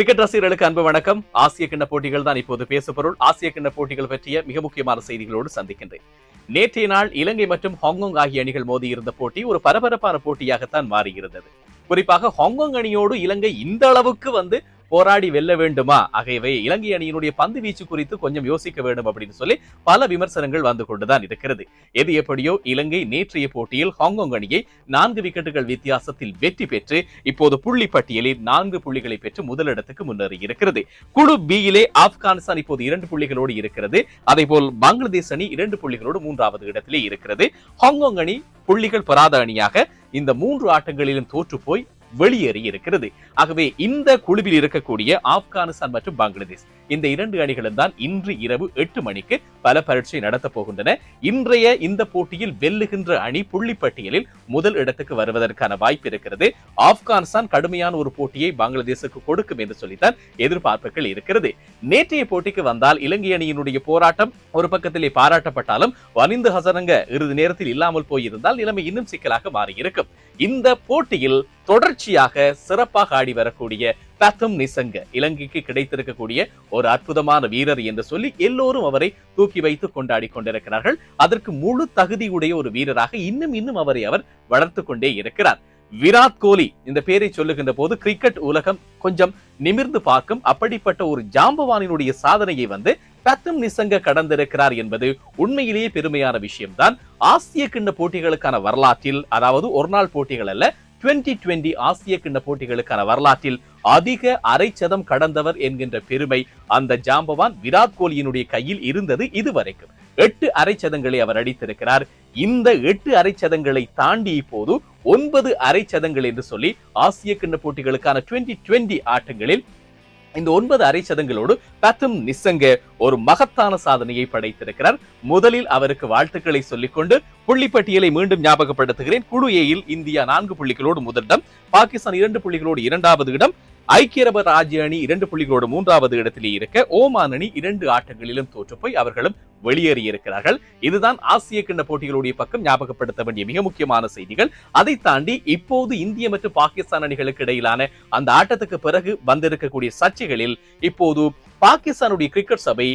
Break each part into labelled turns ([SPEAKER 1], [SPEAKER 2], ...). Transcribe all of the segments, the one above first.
[SPEAKER 1] Cricket ரசிகர்களுக்கு அன்பு வணக்கம். ஆசிய கிண்ண போட்டிகள் தான் இப்போது பேசப்பொருள் ஆசிய கிண்ண போட்டிகள் பற்றிய மிக முக்கியமான செய்திகளோடு சந்திக்கின்றேன். நேற்றைய நாள் இலங்கை மற்றும் ஹாங்காங் ஆகிய அணிகள் மோதியிருந்த போட்டி ஒரு பரபரப்பான போட்டியாகத்தான் மாறியிருந்தது. குறிப்பாக ஹாங்காங் அணியோடு இலங்கை இந்த அளவுக்கு வந்து போராடி வெல்ல வேண்டுமா? ஆகியவை இலங்கை அணியினுடைய பந்து வீச்சு குறித்து கொஞ்சம் யோசிக்க வேண்டும் அப்படின்னு சொல்லி பல விமர்சனங்கள் வந்து கொண்டுதான் இருக்கிறது. எது எப்படியோ இலங்கை நேற்றைய போட்டியில் ஹாங்காங் அணியை நான்கு விக்கெட்டுகள் வித்தியாசத்தில் வெற்றி பெற்று இப்போது புள்ளி பட்டியலில் நான்கு புள்ளிகளை பெற்று முதலிடத்துக்கு முன்னேறி இருக்கிறது. குழு பியிலே ஆப்கானிஸ்தான் இப்போது இரண்டு புள்ளிகளோடு இருக்கிறது. அதே போல் பங்களாதேஷ் அணி இரண்டு புள்ளிகளோடு மூன்றாவது இடத்திலே இருக்கிறது. ஹாங்காங் அணி புள்ளிகள் பெறாத அணியாக இந்த மூன்று ஆட்டங்களிலும் தோற்று போய் வெளியேறி இருக்கிறது. ஆகவே இந்த குழுவில் இருக்கக்கூடிய ஆப்கானிஸ்தான் மற்றும் பங்களாதேஷ் இந்த இரண்டு அணிகளும் தான் இன்று இரவு எட்டு மணிக்கு பல பரீட்சை நடத்த போகின்றன. இன்றைய இந்த போட்டியில் வெல்லுகின்ற அணி புள்ளி பட்டியலில் முதல் இடத்துக்கு வருவதற்கான வாய்ப்பு இருக்கிறது. ஆப்கானிஸ்தான் கடுமையான ஒரு போட்டியை பங்களாதேஷுக்கு கொடுக்கும் என்று சொல்லித்தான் எதிர்பார்ப்புகள் இருக்கிறது. நேற்றைய போட்டிக்கு வந்தால் இலங்கை அணியினுடைய போராட்டம் ஒரு பக்கத்திலே பாராட்டப்பட்டாலும் வனிந்து ஹசரங்க இறுதி நேரத்தில் இல்லாமல் போயிருந்தால் நிலைமை இன்னும் சிக்கலாக மாறியிருக்கும். இந்த போட்டியில் தொடர்ச்சியாக சிறப்பாக ஆடி வரக்கூடிய பேத்தம் நிசங்க இலங்கைக்கு கிடைத்திருக்கக்கூடிய ஒரு அற்புதமான வீரர் என்று சொல்லி எல்லோரும் அவரை தூக்கி வைத்து கொண்டாடி கொண்டிருக்கிறார்கள். அதற்கு முழு தகுதியுடைய ஒரு வீரராக இன்னும் இன்னும் அவரை அவர் வளர்த்து கொண்டே இருக்கிறார். விராட் கோலி இந்த பேரை சொல்லுகின்ற போது கிரிக்கெட் உலகம் கொஞ்சம் நிமிர்ந்து பார்க்கும். அப்படிப்பட்ட ஒரு ஜாம்பவானினுடைய சாதனையை வந்து பத்தும் நிசங்க கடந்திருக்கிறார் என்பது உண்மையிலேயே பெருமையான விஷயம்தான். ஆசிய கிண்ண போட்டிகளுக்கான வரலாற்றில் அதாவது ஒரு நாள் போட்டிகள் அல்ல டுவெண்டி டுவெண்டி ஆசிய கிண்ண போட்டிகளுக்கான வரலாற்றில் அதிக அரைச்சதம் கடந்தவர் என்கின்ற பெருமை அந்த ஜாம்பவான் விராட் கோலியினுடைய கையில் இருந்தது இதுவரைக்கும். எட்டு அரைச்சதங்களை அவர் அடித்திருக்கிறார். இந்த எட்டு அரைச்சதங்களை தாண்டி இப்போது ஒன்பது அரைச்சதங்கள் என்று சொல்லி ஆசிய கிண்ண போட்டிகளுக்கான டுவெண்டி டுவெண்டி ஆட்டங்களில் இந்த ஒன்பது அரைச்சதங்களோடு பத்தும் நிசங்க ஒரு மகத்தான சாதனையை படைத்திருக்கிறார். முதலில் அவருக்கு வாழ்த்துக்களை சொல்லிக்கொண்டு புள்ளிப்பட்டியலை மீண்டும் ஞாபகப்படுத்துகிறேன். குழு ஏயில் இந்தியா நான்கு புள்ளிகளோடு முதலிடம் பாகிஸ்தான் இரண்டு புள்ளிகளோடு இரண்டாவது இடம் ஐக்கிய அரபு ராஜ்ய அணி இரண்டு புள்ளிகளோடு மூன்றாவது இடத்திலே இருக்க ஓமான் அணி இரண்டு ஆட்டங்களிலும் தோற்று போய் அவர்களும் வெளியேறியிருக்கிறார்கள் இதுதான் ஆசிய கிண்ண போட்டிகளுடைய பக்கம் ஞாபகப்படுத்த வேண்டிய மிக முக்கியமான செய்திகள். அதை தாண்டி இப்போது இந்திய மற்றும் பாகிஸ்தான் அணிகளுக்கு இடையிலான அந்த ஆட்டத்துக்கு பிறகு வந்திருக்கக்கூடிய சர்ச்சைகளில் இப்போது பாகிஸ்தானுடைய கிரிக்கெட் சபை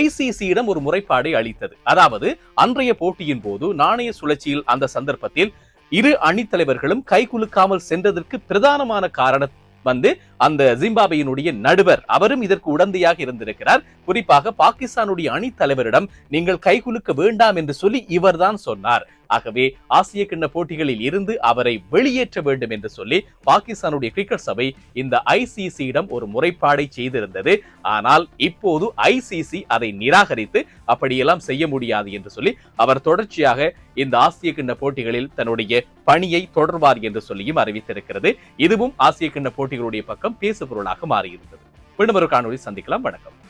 [SPEAKER 1] ஐசிசியிடம் ஒரு முறைப்பாடை அளித்தது. அதாவது அன்றைய போட்டியின் போது நாணய சுழற்சியில் அந்த சந்தர்ப்பத்தில் இரு அணித்தலைவர்களும் கைகுலுக்காமல் சென்றதற்கு பிரதானமான காரணம் வந்து அந்த ஜிம்பாபேயினுடைய நடுவர் அவரும் இதற்கு உடந்தையாக இருந்திருக்கிறார். குறிப்பாக பாகிஸ்தானுடைய அணி தலைவரிடம் நீங்கள் கைகுலுக்க வேண்டாம் என்று சொல்லி இவர்தான் சொன்னார். ஆகவே ஆசிய கிண்ண போட்டிகளில் இருந்து அவரை வெளியேற்ற வேண்டும் என்று சொல்லி பாகிஸ்தானுடைய கிரிக்கெட் சபை இந்த ஐசிசியிடம் ஒரு முறைப்பாடை செய்திருந்தது. ஆனால் இப்போது ஐசிசி அதை நிராகரித்து அப்படியெல்லாம் செய்ய முடியாது என்று சொல்லி அவர் தொடர்ச்சியாக இந்த ஆசிய கிண்ண போட்டிகளில் தன்னுடைய பணியை தொடர்வார் என்று சொல்லியும் அறிவித்திருக்கிறது. இதுவும் ஆசிய கிண்ண போட்டிகளுடைய பக்கம் பேசுபொருளாக மாறியிருந்தது. மீண்டும் ஒரு காணொலி சந்திக்கலாம். வணக்கம்.